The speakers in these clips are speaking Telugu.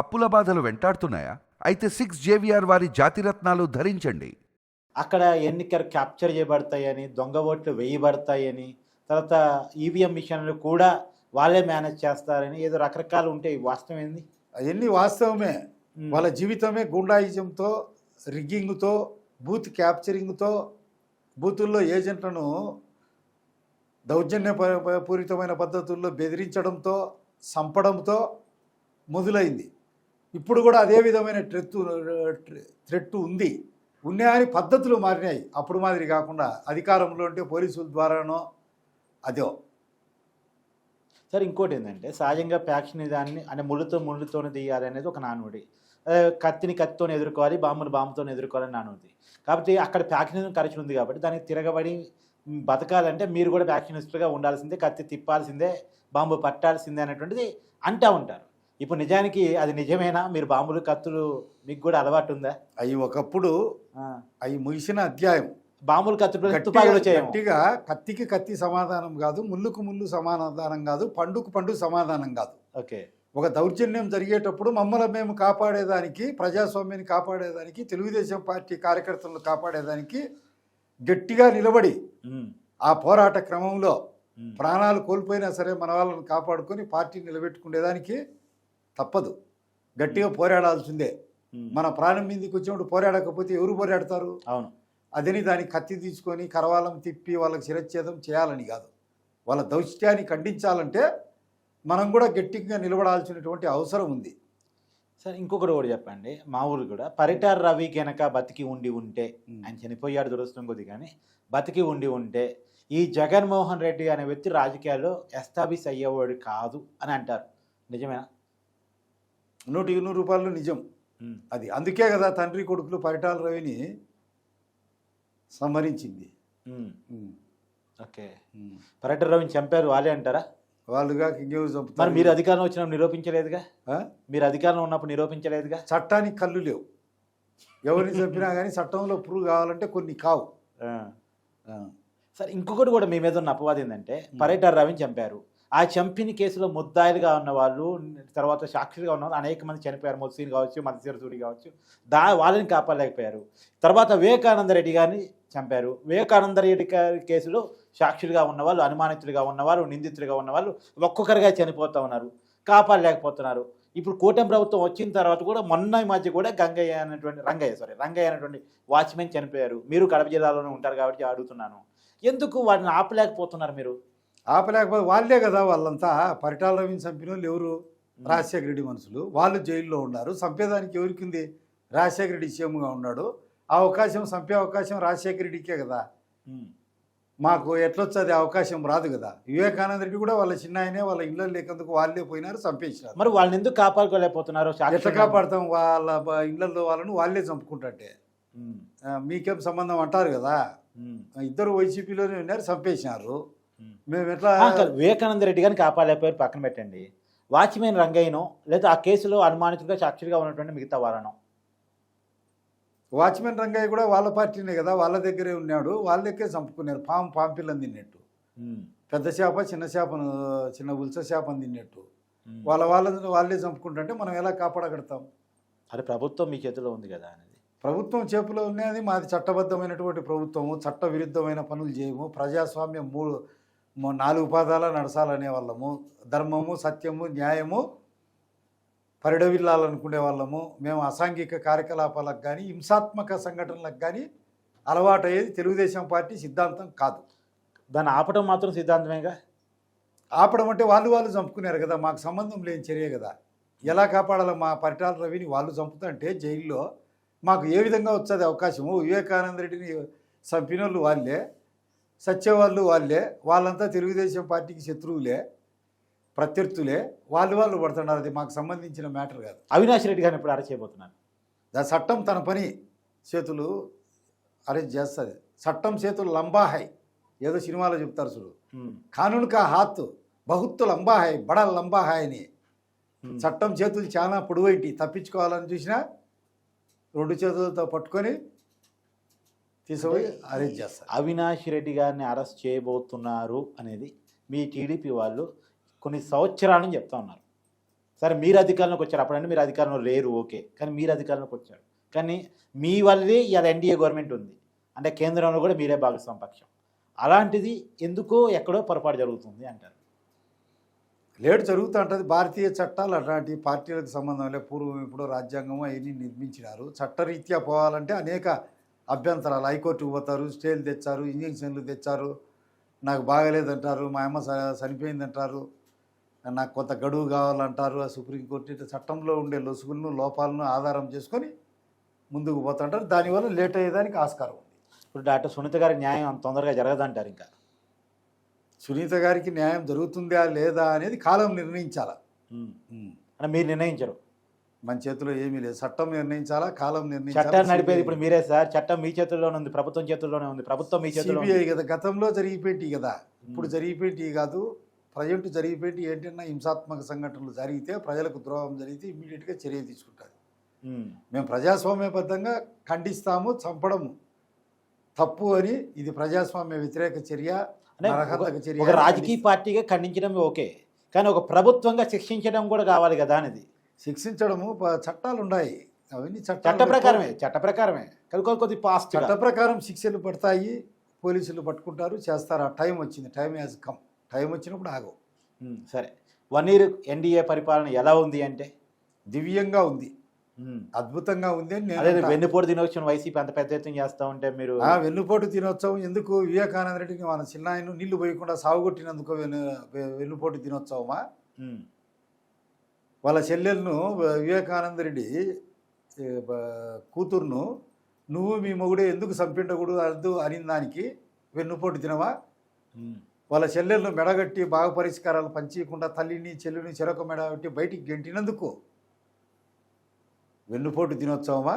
అప్పుల బాధలు వెంటాడుతున్నాయా? అయితే సిక్స్ జేవిఆర్ వారి జాతిరత్నాలు ధరించండి. అక్కడ ఎన్నికలు క్యాప్చర్ చేయబడతాయని దొంగ ఓట్లు వేయబడతాయని తర్వాత ఈవీఎం మిషన్లు కూడా వాళ్ళే మేనేజ్ చేస్తారని ఏదో రకరకాలు ఉంటాయి వాస్తవం ఏంది? అవన్నీ వాస్తవమే. వాళ్ళ జీవితమే గుండాయిజంతో రిగ్గింగ్తో బూత్ క్యాప్చరింగ్తో బూతుల్లో ఏజెంట్లను దౌర్జన్య పూరితమైన పద్ధతుల్లో బెదిరించడంతో చంపడంతో మొదలైంది. ఇప్పుడు కూడా అదే విధమైన ట్రెత్తు థ్రెట్ ఉంది. ఉన్నాయని పద్ధతులు మారినాయి. అప్పుడు మాదిరి కాకుండా అధికారంలో ఉంటే పోలీసుల ద్వారానో అదో. సరే ఇంకోటి ఏంటంటే సహజంగా ప్యాక్షన్ దాన్ని అంటే ముళ్ళుతో ముళ్ళుతోనే తీయాలి అనేది ఒక నానుడి. కత్తిని కత్తితో ఎదుర్కోవాలి బాంబుని బాంబుతో ఎదుర్కోవాలని నానుడి. కాబట్టి అక్కడ ప్యాక్షనిజం ఖర్చు ఉంది కాబట్టి దానికి తిరగబడి బతకాలంటే మీరు కూడా ప్యాక్షనిస్ట్గా ఉండాల్సిందే కత్తి తిప్పాల్సిందే బాంబు పట్టాల్సిందే అనేటువంటిది అంటూ ఉంటారు. ఇప్పుడు నిజానికి అది నిజమేనా? మీరు బాంబులు కత్తులు మీకు కూడా అలవాటు ఉందా అవి ఒకప్పుడు అవి ముగిసిన అధ్యాయం. బాంబులు కత్తులు గట్టిగా కత్తికి కత్తి సమాధానం కాదు ముళ్ళుకు ముళ్ళు సమాధానం కాదు పండుకు పండు సమాధానం కాదు. ఓకే. ఒక దౌర్జన్యం జరిగేటప్పుడు మమ్మల్ని మేము కాపాడేదానికి ప్రజాస్వామ్యాన్ని కాపాడేదానికి తెలుగుదేశం పార్టీ కార్యకర్తలను కాపాడేదానికి గట్టిగా నిలబడి ఆ పోరాట క్రమంలో ప్రాణాలు కోల్పోయినా సరే మన వాళ్ళని కాపాడుకొని పార్టీ నిలబెట్టుకునేదానికి తప్పదు. గట్టిగా పోరాడాల్సిందే. మన ప్రాణం మీదకి వచ్చినప్పుడు పోరాడకపోతే ఎవరు పోరాడతారు? అవును. అదని దానికి కత్తి తీసుకొని కరవాలం తిప్పి వాళ్ళకి శిరచ్ఛేదం చేయాలని కాదు. వాళ్ళ దౌష్ట్యాన్ని ఖండించాలంటే మనం కూడా గట్టిగా నిలబడాల్సినటువంటి అవసరం ఉంది. సరే ఇంకొకటి కూడా చెప్పండి. మా ఊరు కూడా పరిటార్ రవి కనుక బతికి ఉండి ఉంటే ఆయన చనిపోయాడు దురదృష్టం కొద్ది కానీ బతికి ఉండి ఉంటే ఈ జగన్మోహన్ రెడ్డి అనే వ్యక్తి రాజకీయాల్లో ఎస్టాబ్లిష్ అయ్యేవాడు కాదు అని అంటారు. నిజమేనా? నూటికి నూరు రూపాయలు నిజం. అది అందుకే కదా తండ్రి కొడుకులు పరిటాల రవిని సంహరించింది. ఓకే. పరిటార్ రవిని చంపారు వాళ్ళే అంటారా? వాళ్ళుగా మరి మీరు అధికారంలో వచ్చినప్పుడు నిరూపించలేదుగా? మీరు అధికారంలో ఉన్నప్పుడు నిరూపించలేదుగా? చట్టానికి కళ్ళు లేవు. ఎవరిని చంపినా కానీ చట్టంలో ప్రూవ్ కావాలంటే కొన్ని కావు. సరే ఇంకొకటి కూడా మీ మీద ఉన్న అపవాదం ఏంటంటే పరిటార్ రవిని చంపారు. ఆ చంపిన కేసులో ముద్దాయిలుగా ఉన్న వాళ్ళు తర్వాత సాక్షులుగా ఉన్న వాళ్ళు అనేక మంది చనిపోయారు. మొత్సీన్ కావచ్చు మత్స్యరసూరి కావచ్చు. దా వాళ్ళని కాపాడలేకపోయారు. తర్వాత వివేకానంద రెడ్డి గారిని చంపారు. వివేకానంద రెడ్డి గారి కేసులో సాక్షులుగా ఉన్నవాళ్ళు అనుమానితులుగా ఉన్నవాళ్ళు నిందితులుగా ఉన్నవాళ్ళు ఒక్కొక్కరిగా చనిపోతూ ఉన్నారు. కాపాడలేకపోతున్నారు. ఇప్పుడు కూటమి ప్రభుత్వం వచ్చిన తర్వాత కూడా మొన్న ఈ మధ్య కూడా గంగయ్య అనేటువంటి రంగయ్య సారీ రంగయ్య అనేటువంటి వాచ్మెన్ చనిపోయారు. మీరు కడప జిల్లాలోనే ఉంటారు కాబట్టి అడుగుతున్నాను. ఎందుకు వాటిని ఆపలేకపోతున్నారు మీరు? ఆపలేకపోతే వాళ్ళే కదా వాళ్ళంతా. పరిటాల రవిని చంపిన వాళ్ళు ఎవరు రాజశేఖర రెడ్డి మనుషులు వాళ్ళు జైల్లో ఉన్నారు. చంపేదానికి ఎవరికి ఉంది? రాజశేఖర రెడ్డి సీఎంగా ఉన్నాడు. ఆ అవకాశం చంపే అవకాశం రాజశేఖర రెడ్డికే కదా. మాకు ఎట్లొచ్చది? అవకాశం రాదు కదా. వివేకానంద రెడ్డి కూడా వాళ్ళ చిన్న ఆయనే వాళ్ళ ఇళ్ళ లేకందుకు వాళ్ళే పోయినారు చంపేసినారు. మరి వాళ్ళని ఎందుకు కాపాడుకోలేకపోతున్నారు? ఎట్లా కాపాడతాం? వాళ్ళ ఇళ్ళల్లో వాళ్ళను వాళ్ళే ఆ, మీకేం సంబంధం అంటారు కదా? ఇద్దరు వైసీపీలోనే ఉన్నారు చంపేసినారు. మేము ఎట్లా వివేకానంద రెడ్డి గారిని కాపాడలేకపోయారు పక్కన పెట్టండి. వాచ్మెన్ రంగయ్యను లేదా ఆ కేసులో అనుమానితులుగా సాక్షులుగా ఉన్నటువంటి మిగతా వాళ్ళను. వాచ్మెన్ రంగయ్య కూడా వాళ్ళ పార్టీనే కదా వాళ్ళ దగ్గరే ఉన్నాడు వాళ్ళ దగ్గరే చంపుకున్నారు పాము పాంపిల్లని తిన్నట్టు. పెద్ద చేప చిన్న చేపను చిన్న ఉల్స చేపను తిన్నట్టు. వాళ్ళ వాళ్ళని వాళ్ళే చంపుకుంటుంటే మనం ఎలా కాపాడగడతాం అది ప్రభుత్వం మీ చేతిలో ఉంది కదా అనేది. ప్రభుత్వం చేపులో ఉన్నది మాది చట్టబద్ధమైనటువంటి ప్రభుత్వము చట్ట విరుద్ధమైన పనులు చేయము ప్రజాస్వామ్యం మూడు నాలుగు పాదాల నడసాలనే వాళ్ళము. ధర్మము సత్యము న్యాయము పరిడవిల్లాలనుకునే వాళ్ళము. మేము అసాంఘిక కార్యకలాపాలకు కానీ హింసాత్మక సంఘటనలకు కానీ అలవాటయ్యేది తెలుగుదేశం పార్టీ సిద్ధాంతం కాదు. దాన్ని ఆపటం మాత్రం సిద్ధాంతమేగా? ఆపడం అంటే వాళ్ళు వాళ్ళు చంపుకున్నారు కదా మాకు సంబంధం లేని చర్య కదా. ఎలా కాపాడాలో మా పరిటాల రవిని వాళ్ళు చంపుతుంటే జైల్లో మాకు ఏ విధంగా వచ్చేది అవకాశము? వివేకానంద రెడ్డిని చంపిన వాళ్ళు. వాళ్ళే సత్యవాళ్ళు వాళ్ళే వాళ్ళంతా తెలుగుదేశం పార్టీకి శత్రువులే ప్రత్యర్థులే వాళ్ళు వాళ్ళు పడుతున్నారు. అది మాకు సంబంధించిన మ్యాటర్ కాదు. అవినాష్ రెడ్డి గారిని ఇప్పుడు అరెస్ట్ చేయబోతున్నారు? దా చట్టం తన పని. చేతులు అరెస్ట్ చేస్తుంది. చట్టం చేతులు లంబాహాయ్ ఏదో సినిమాలో చెప్తారు చూడు. కానూన్ కా హాత్ బహుత్తు లంబాహాయ్ బడా లంబాహాయ్ అని. చట్టం చేతులు చాలా పొడవైటి. తప్పించుకోవాలని చూసినా రెండు చేతులతో పట్టుకొని తీసుకుపోయి అరెస్ట్ చేస్తారు. అవినాష్ రెడ్డి గారిని అరెస్ట్ చేయబోతున్నారు అనేది మీ టీడీపీ వాళ్ళు కొన్ని సంవత్సరాల నుంచి చెప్తా ఉన్నారు. సరే మీరు అధికారంలోకి వచ్చారు. అప్పుడంటే మీరు అధికారంలో లేరు ఓకే. కానీ మీరు అధికారంలోకి వచ్చారు. కానీ మీ వల్లే ఇవాళ ఎన్డీఏ గవర్నమెంట్ ఉంది. అంటే కేంద్రంలో కూడా మీరే భాగస్వామి పక్షం. అలాంటిది ఎందుకో ఎక్కడో పొరపాటు జరుగుతుంది అంటారు. లేటు జరుగుతూ ఉంటుంది. భారతీయ చట్టాలు అట్లాంటి పార్టీలకు సంబంధం లే. పూర్వం ఇప్పుడు రాజ్యాంగం అవన్నీ నిర్మించినారు. చట్టరీత్యా పోవాలంటే అనేక అభ్యంతరాలు. హైకోర్టుకు పోతారు స్టేలు తెచ్చారు ఇంజక్షన్లు తెచ్చారు. నాకు బాగలేదంటారు మా అమ్మ చనిపోయిందంటారు. నాకు కొంత గడువు కావాలంటారు. ఆ సుప్రీంకోర్టు ఇట్లా చట్టంలో ఉండే లొసుగులను లోపాలను ఆధారం చేసుకొని ముందుకు పోతుంటారు. దానివల్ల లేట్ అయ్యేదానికి ఆస్కారం ఉంది. ఇప్పుడు డాక్టర్ సునీత గారి న్యాయం అంత తొందరగా జరగదంటారు ఇంకా? సునీత గారికి న్యాయం జరుగుతుందా లేదా అనేది కాలం నిర్ణయించాల. మీరు నిర్ణయించరు. మన చేతిలో ఏమీ లేదు. చట్టం నిర్ణయించాలా? కాలం చట్టాన్ని నడిపేది నిర్ణయించాలి ఇప్పుడు మీరే సార్. చట్టం మీ చేతుల్లోనే ఉంది. ప్రభుత్వం చేతుల్లోనే ఉంది. ప్రభుత్వం మీ సిబిఐ ఉంది. కదా గతంలో జరిగిపోయి కదా. ఇప్పుడు మ్మ్. జరిగిపోయి కాదు. ప్రజెంట్ జరిగిపోయి ఏంటన్నా హింసాత్మక సంఘటనలు జరిగితే ప్రజలకు ద్రోహం జరిగితే ఇమ్మీడియట్గా చర్య తీసుకుంటుంది ఉమ్. మేము ప్రజాస్వామ్యబద్ధంగా ఖండిస్తాము చంపడము. తప్పు అని ఇది ప్రజాస్వామ్య వ్యతిరేక చర్య చర్య రాజకీయ. పార్టీగా ఖండించడం ఓకే. కానీ ఒక ప్రభుత్వంగా శిక్షించడం కూడా కావాలి కదా అనేది. శిక్షించడము చట్టాలు ఉన్నాయి అవన్నీ చట్ట ప్రకారమే చట్ట ప్రకారమే. కొద్ది పాస్ట్ చట్ట ప్రకారం శిక్షలు పడతాయి పోలీసులు పట్టుకుంటారు చేస్తారు. ఆ టైం వచ్చింది. Time has come. టైం వచ్చినప్పుడు ఆగవు. సరే. వన్ ఇయర్ ఎన్డీఏ పరిపాలన ఎలా ఉంది అంటే? దివ్యంగా ఉంది. అద్భుతంగా ఉంది అని నేను. వెన్నుపోటు దినోత్సవం వైసీపీ అంత పెద్ద ఎత్తున చేస్తా ఉంటే మీరు ఆ వెన్నుపోటు దినోత్సవం ఎందుకు? వివేకానంద రెడ్డికి మన చిన్నాయన నీళ్ళు పోయకుండా సాగుగొట్టినందుకు వెన్నుపోటు దినోత్సవమా. వాళ్ళ చెల్లెలను వివేకానంద రెడ్డి కూతుర్ను నువ్వు మీ మొగుడే ఎందుకు చంపిండకూడదు అద్దు అనిన దానికి వెన్నుపోటు ఉమ్. వాళ్ళ చెల్లెలను మెడగట్టి బాగా పరిష్కారాలు పంచకుండా తల్లిని చెల్లిని చెరొక మెడగట్టి బయటికి గెంటినందుకు వెన్నుపోటు దినోత్సవమా.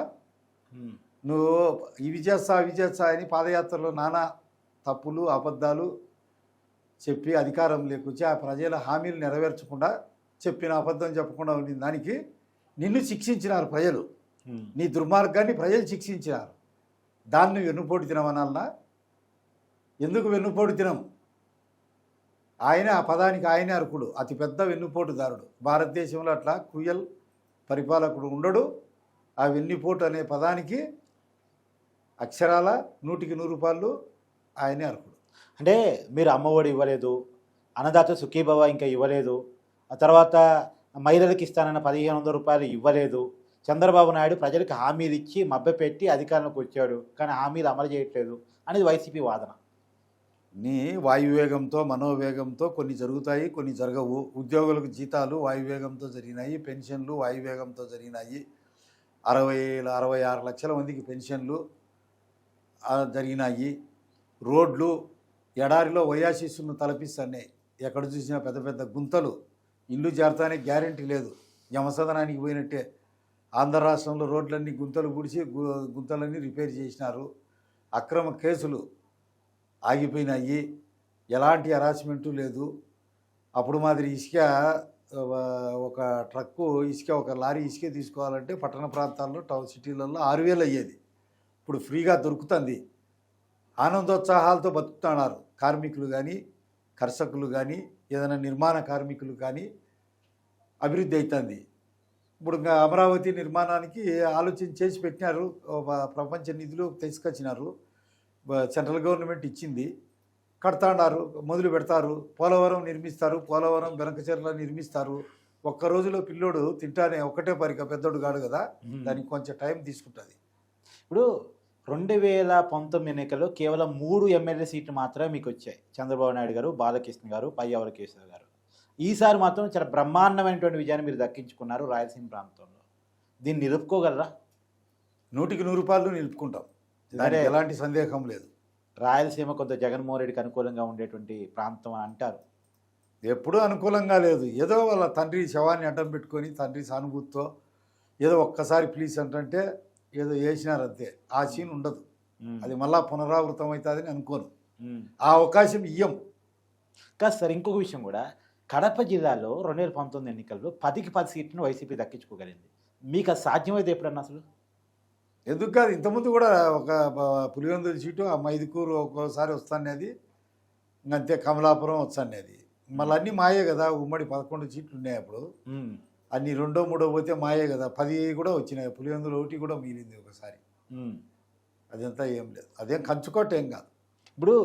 నువ్వు ఇవి చేస్తా అవి చేస్తా అని పాదయాత్రలో నానా తప్పులు అబద్ధాలు చెప్పి అధికారం లేకొచ్చి ఆ ప్రజల హామీలు నెరవేర్చకుండా చెప్పిన అబద్ధం చెప్పకుండా ఉండిన దానికి నిన్ను శిక్షించినారు ప్రజలు. నీ దుర్మార్గాన్ని ప్రజలు శిక్షించినారు. దాన్ని వెన్నుపోటు తినమనాలనా? ఎందుకు వెన్నుపోటు తినం? ఆయన ఆ పదానికి ఆయనే అర్హుడు అతిపెద్ద వెన్నుపోటుదారుడు. భారతదేశంలో అట్లా క్రూయల్ పరిపాలకుడు ఉండడు. ఆ వెన్నుపోటు అనే పదానికి అక్షరాల నూటికి నూరు రూపాయలు ఆయనే అర్హుడు. అంటే మీరు అమ్మఒడి ఇవ్వలేదు అన్నదాత సుఖీభవ ఇంకా ఇవ్వలేదు ఆ తర్వాత మహిళలకు ఇస్తానన్న పదిహేను వందల రూపాయలు ఇవ్వలేదు. చంద్రబాబు నాయుడు ప్రజలకు హామీలు ఇచ్చి మభ్యపెట్టి అధికారంలోకి వచ్చాడు. కానీ హామీలు అమలు చేయట్లేదు అనేది వైసీపీ వాదన. నీ వాయువేగంతో మనోవేగంతో కొన్ని జరుగుతాయి కొన్ని జరగవు. ఉద్యోగులకు జీతాలు వాయువేగంతో జరిగినాయి పెన్షన్లు వాయువేగంతో జరిగినాయి. అరవై అరవై ఆరు లక్షల మందికి పెన్షన్లు జరిగినాయి. రోడ్లు ఎడారిలో వయాశిస్సును తలపిస్తున్నాయి. ఎక్కడ చూసినా పెద్ద పెద్ద గుంతలు. ఇల్లు చేరతానికి గ్యారెంటీ లేదు. యమసదనానికి పోయినట్టే ఆంధ్ర రాష్ట్రంలో రోడ్లన్నీ గుంతలు పూడిచి గుంతలన్నీ రిపేర్ చేసినారు. అక్రమ కేసులు ఆగిపోయినాయి. ఎలాంటి హరాస్మెంటు లేదు. అప్పుడు మాదిరి ఇసుక ఒక ట్రక్కు ఇసుక ఒక లారీ ఇసుక తీసుకోవాలంటే పట్టణ ప్రాంతాల్లో టౌన్ సిటీలలో ఆరు వేలు అయ్యేది. ఇప్పుడు ఫ్రీగా దొరుకుతుంది. ఆనందోత్సాహాలతో బతుకుతున్నారు. కార్మికులు కానీ కర్షకులు కానీ ఏదైనా నిర్మాణ కార్మికులు కానీ అభివృద్ధి అవుతుంది ఇప్పుడు ఇంకా అమరావతి నిర్మాణానికి ఆలోచన చేసి పెట్టినారు. ప్రపంచ నిధులు తీసుకొచ్చినారు. సెంట్రల్ గవర్నమెంట్ ఇచ్చింది. కడతాడారు మొదలు పెడతారు. పోలవరం నిర్మిస్తారు. పోలవరం వెనకచెర్ల నిర్మిస్తారు. ఒక్క రోజులో పిల్లోడు తింటానే ఒక్కటే పరిక పెద్దోడు కాడు కదా. దానికి కొంచెం టైం తీసుకుంటుంది. ఇప్పుడు రెండు వేల పంతొమ్మిది ఎన్నికల్లో కేవలం మూడు ఎమ్మెల్యే సీట్లు మాత్రమే మీకు వచ్చాయి. చంద్రబాబు నాయుడు గారు బాలకృష్ణ గారు పయ్యవర కేశవ్ గారు. ఈసారి మాత్రం చాలా బ్రహ్మాండమైనటువంటి విజయాన్ని మీరు దక్కించుకున్నారు రాయలసీమ ప్రాంతంలో. దీన్ని నిలుపుకోగలరా? నూటికి నూరు రూపాయలు నిలుపుకుంటాం. దానికి సరే. ఎలాంటి సందేహం లేదు. రాయలసీమ కొంత జగన్మోహన్ రెడ్డికి అనుకూలంగా ఉండేటువంటి ప్రాంతం అని అంటారు. ఎప్పుడూ అనుకూలంగా లేదు. ఏదో వాళ్ళ తండ్రి శవాన్ని అడ్డం పెట్టుకొని తండ్రి సానుభూతితో ఏదో ఒక్కసారి ప్లీజ్ అంటే ఏదో వేసినారు అంతే. ఆ సీన్ ఉండదు. అది మళ్ళా పునరావృతం అవుతుందని అనుకోను. ఆ అవకాశం ఇయ్యం. కాదు సార్ ఇంకొక విషయం కూడా. కడప జిల్లాలో రెండు వేల పంతొమ్మిది ఎన్నికల్లో పదికి పది సీట్లను వైసీపీ దక్కించుకోగలిగింది. మీకు అది సాధ్యమైతే ఎప్పుడన్నా అసలు? ఎందుకు కాదు ఇంతకుముందు కూడా ఒక పులివెందుల సీటు ఆ మైదుకూరు ఒక్కోసారి వస్తానేది ఇంకంతే కమలాపురం వస్తానేది. మళ్ళీ అన్నీ మాయే కదా ఉమ్మడి పదకొండు సీట్లు ఉన్నాయి అప్పుడు. అన్ని రెండో మూడో పోతే మాయే కదా. పది కూడా వచ్చినాయి. పులివెందులు ఒకటి కూడా మిగిలింది ఒకసారి. అదంతా ఏం లేదు. అదేం కంచుకోట ఏం కాదు. ఇప్పుడు